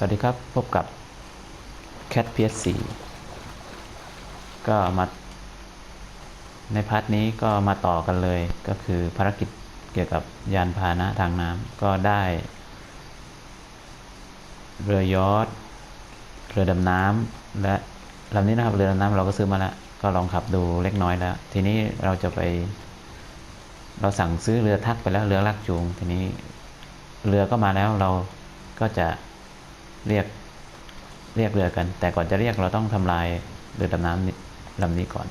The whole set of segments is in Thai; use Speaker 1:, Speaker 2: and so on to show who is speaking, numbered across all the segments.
Speaker 1: สวัสดีครับ พบกับ Cat PS4 ก็มา ในพาร์ทนี้ก็มาต่อกันเลยก็คือภารกิจเกี่ยวกับยานพาหนะทางน้ำก็ได้ เรือยอทเรือดำน้ำและลำนี้นะครับเรือดำน้ำเราก็ซื้อมาแล้ว ก็ลองขับดูเล็กน้อยแล้ว ทีนี้เราจะไป เราสั่งซื้อเรือทักไปแล้วเรือลากจูง ทีนี้เรือก็มาแล้วเราก็จะ เรียกเรียกเรือกัน แต่ก่อนจะเรียกเราต้องทำลายเรือดำน้ำลำนี้ก่อน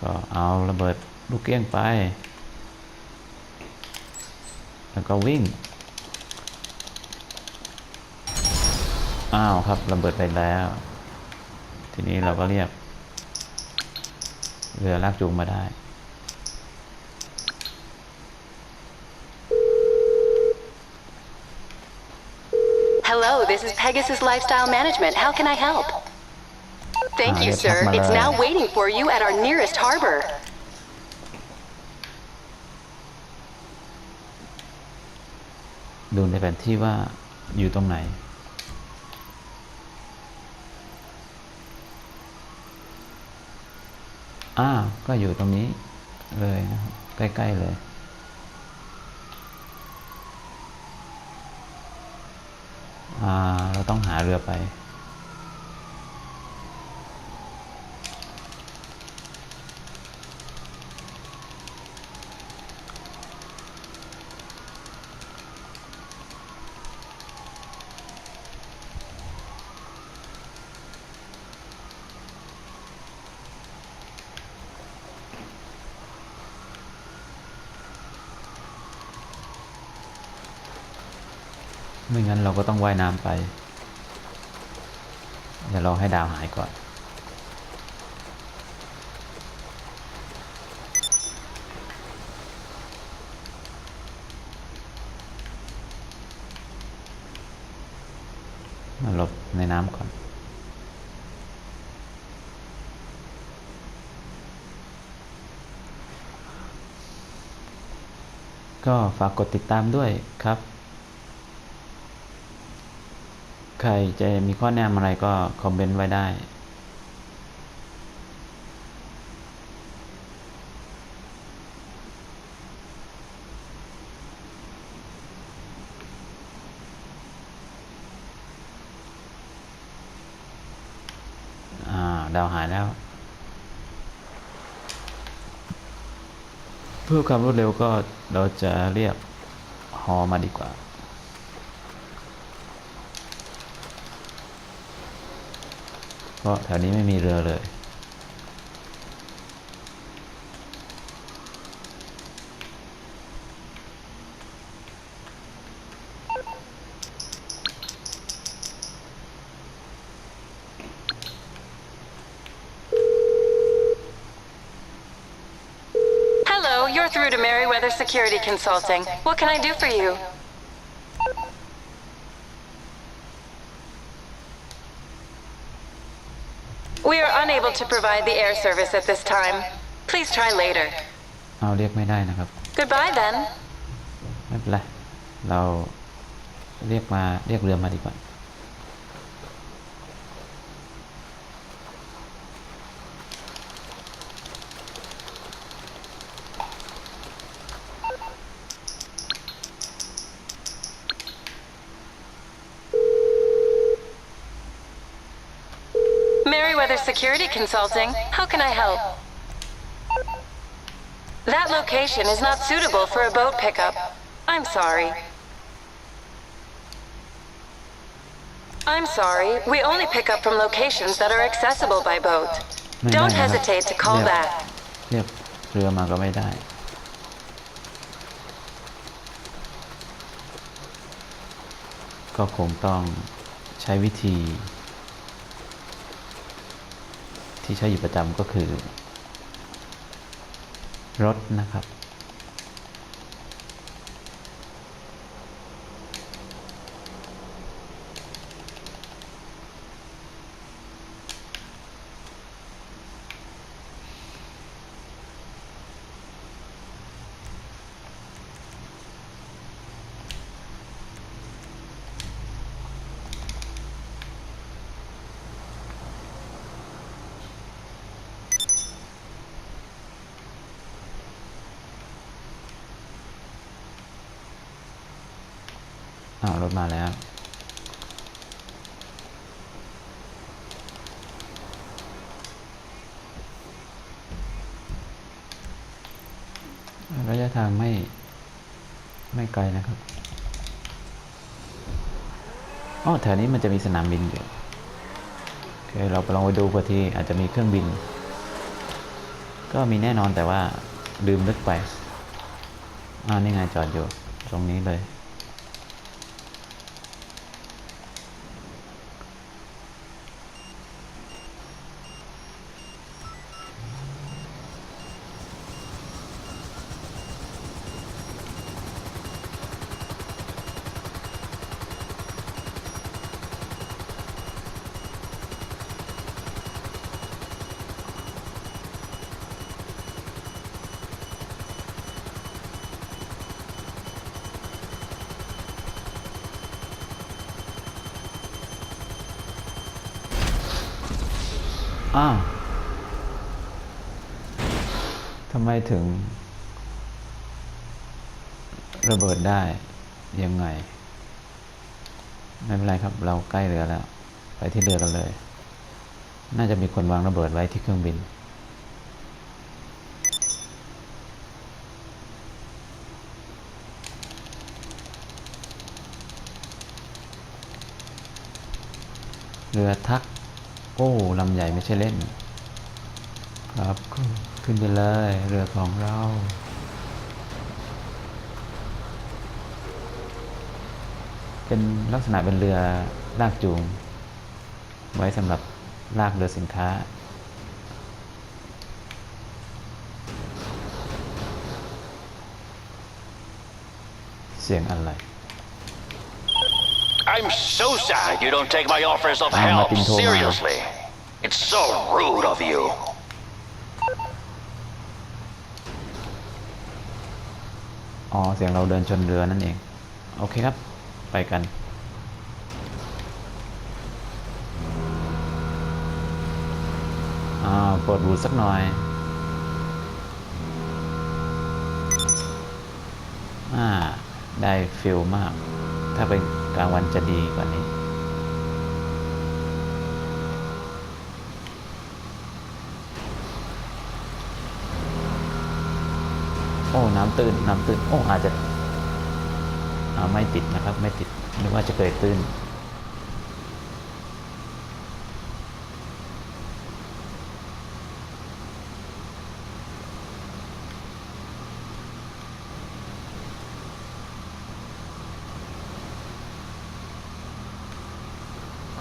Speaker 1: ก็เอาระเบิดลูกเกี้ยงไป แล้วก็วิ่ง อ้าวครับระเบิดไปแล้ว ทีนี้เราก็เรียกเรือลากจูงมาได้
Speaker 2: this is Pegasus Lifestyle Management. How can I help? Thank
Speaker 1: Ah,
Speaker 2: you,
Speaker 1: yes,
Speaker 2: sir.
Speaker 1: Hasmalai.
Speaker 2: It's now waiting for you at our nearest harbor.
Speaker 1: ดูในแผนที่ว่าอยู่ตรงไหน อ้าว ก็อยู่ตรงนี้เลยนะครับ ใกล้ ๆ เลย เราต้องหาเรือไป ไม่งั้นเราก็ต้องว่ายน้ำไป เดี๋ยวรอให้ดาวหายก่อน มาหลบในน้ำก่อนก็ฝากกดติดตามด้วยครับ ใครจะมีข้อแนะนำอะไรก็คอมเมนต์ไว้ได้อ่าดาวหายแล้ว เพื่อความรวดเร็วก็เราจะเรียกฮอมาดีกว่า ราะแถวนี้ไม่มีเรือเลย
Speaker 2: Hello, you're through to Meriwether Security Consulting. What can I do for you? We are unable to provide the air service at this time. Please try later.
Speaker 1: เอาเรียกไม่ได้นะครับ
Speaker 2: Goodbye then.
Speaker 1: ไม่เป็นไร เราเรียกมาเรียกเรือมาดีกว่า
Speaker 2: Meriwether Security Consulting. How can I help? That location is not suitable for a boat pickup. I'm sorry. I'm sorry. We only pick up from locations that are accessible by boat.
Speaker 1: ไม่ได้
Speaker 2: Don't
Speaker 1: นะครับ
Speaker 2: hesitate to call
Speaker 1: เรียก
Speaker 2: back.
Speaker 1: เรียกเรือมาก็ไม่ได้ ก็คงต้องใช้วิธี ที่ใช้อยู่ประจำก็คือ รถนะครับ อ้าวรถมาแล้ว ระยะทางไม่ ไม่ไกลนะครับอ๋อแถวนี้มันจะมีสนามบินอยู่โอเคเราไปลองไปดูเพื่อที่อาจจะมีเครื่องบิน ก็มีแน่นอนแต่ว่าลืมนึกไปอ่านี่ไงจอดอยู่ ตรงนี้เลย อ้าวทำไมถึง ระเบิดได้ ยังไง ไม่เป็นไรครับ เราใกล้เรือแล้ว ไปที่เรือกันเลย น่าจะมีคนวางระเบิดไว้ที่เครื่องบินเรือทัก โอ้ลำใหญ่ไม่ใช่เล่น ครับขึ้นไปเลยเรือของเราเป็นลักษณะเป็นเรือลากจูง ไว้สำหรับลากเรือสินค้า เสียงอะไร
Speaker 3: I'm so sad you don't take my offers of
Speaker 1: Ah,
Speaker 3: help
Speaker 1: Martin Thomas.
Speaker 3: seriously. It's so rude of you.
Speaker 1: อ๋อ เสียงเราเดินชนเรือนั่นเอง โอเคครับ ไปกัน อ่าเปิดบูดสักหน่อย อ่า ได้ฟิลมาก ถ้าเป็น กลางวันจะดีกว่านี้ โอ้น้ำตื้นน้ำตื้นโอ้อาจจะไม่ติดนะครับ ไม่ติดนึกว่าจะเกิดตื้น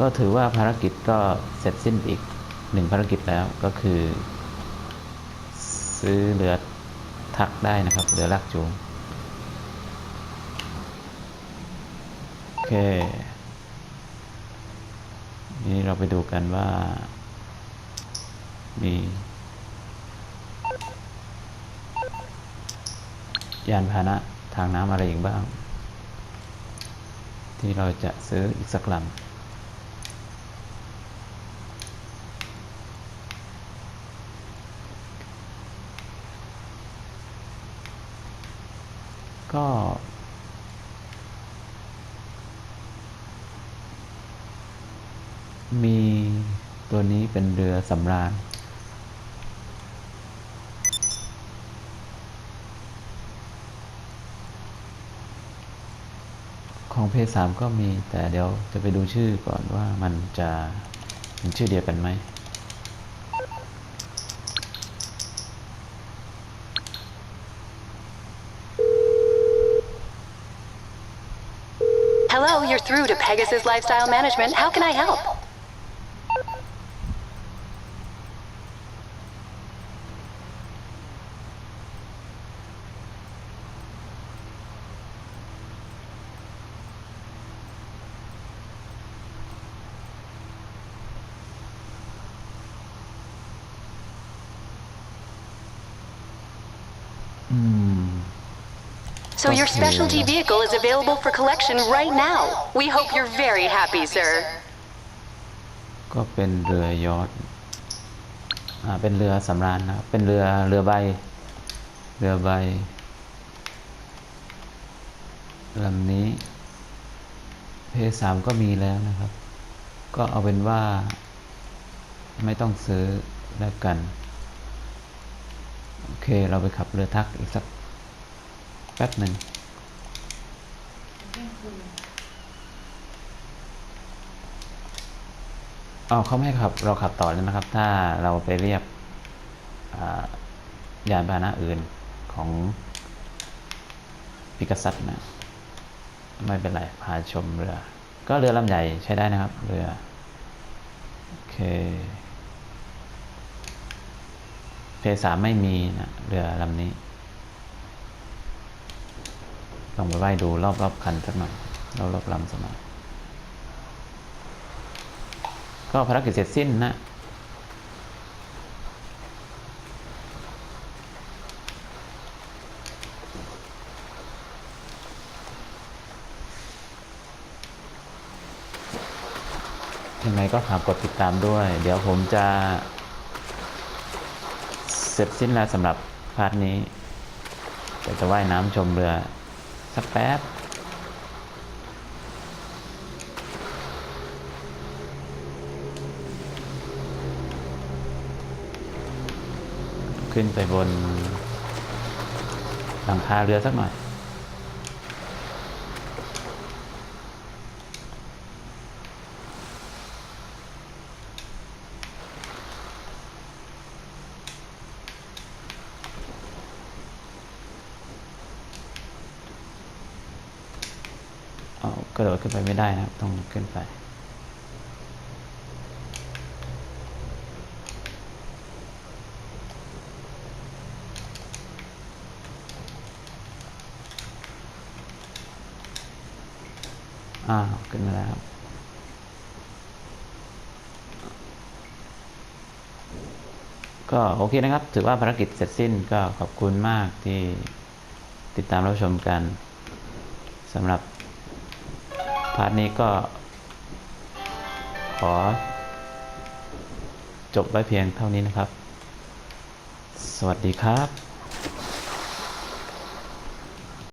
Speaker 1: ก็ถือว่าภารกิจก็เสร็จสิ้นอีกหนึ่งภารกิจแล้วก็คือ ซื้อเรือทักได้นะครับเรือลากจูงโอเค นี่เราไปดูกันว่ามียานพาหนะทางน้ำอะไรอีกบ้าง ที่เราจะซื้ออีกสักลำ ก็ มีตัวนี้เป็นเรือสำราญของเพจสามก็มีแต่เดี๋ยวจะไปดูชื่อก่อนว่ามันจะเป็นชื่อเดียวกันไหม
Speaker 2: through to Pegasus Lifestyle Management. How can I help? So your specialty vehicle is available for collection right now. We hope you're very happy, sir.
Speaker 1: ก็เป็นเรือยอทอ่าเป็นเรือสำราญนะครับเป็นเรือเรือใบ เรือใบลำนี้ เพสามก็มีแล้วนะครับ ก็เอาเป็นว่า ไม่ต้องซื้อแล้วกัน โอเค เราไปขับเรือทักอีกสัก แป๊บหนึ่งอ๋อเขาไม่ให้ขับ เราขับต่อเลยนะครับ ถ้าเราไปเรียกยานพาหนะอื่นของพิกัสซัตนะไม่เป็นไร พาชมเรือ ก็เรือลำใหญ่ใช้ได้นะครับ เรือ โอเคเพสามไม่มีนะเรือลำนี้ ลองไปไหว้ดูรอบๆคันสักหน่อยรอบๆลำสักหน่อยก็ภารกิจเสร็จสิ้นนะยังไงก็ฝากกดติดตามด้วย เดี๋ยวผมจะ เสร็จสิ้นแล้วสำหรับพาร์ทนี้เดี๋ยวจะว่ายน้ำชมเรือ สักแป๊บขึ้นไปบนหลังคาเรือสักหน่อย กระโดดขึ้นไปไม่ได้นะครับ ต้องขึ้นไปอ้าขึ้นมาแล้วครับก็โอเคนะครับ ถือว่าภารกิจเสร็จสิ้นก็ขอบคุณมากที่ติดตามรับชมกันสำหรับ พาร์ทนี้ก็ขอจบไว้เพียงเท่านี้นะครับ สวัสดีครับ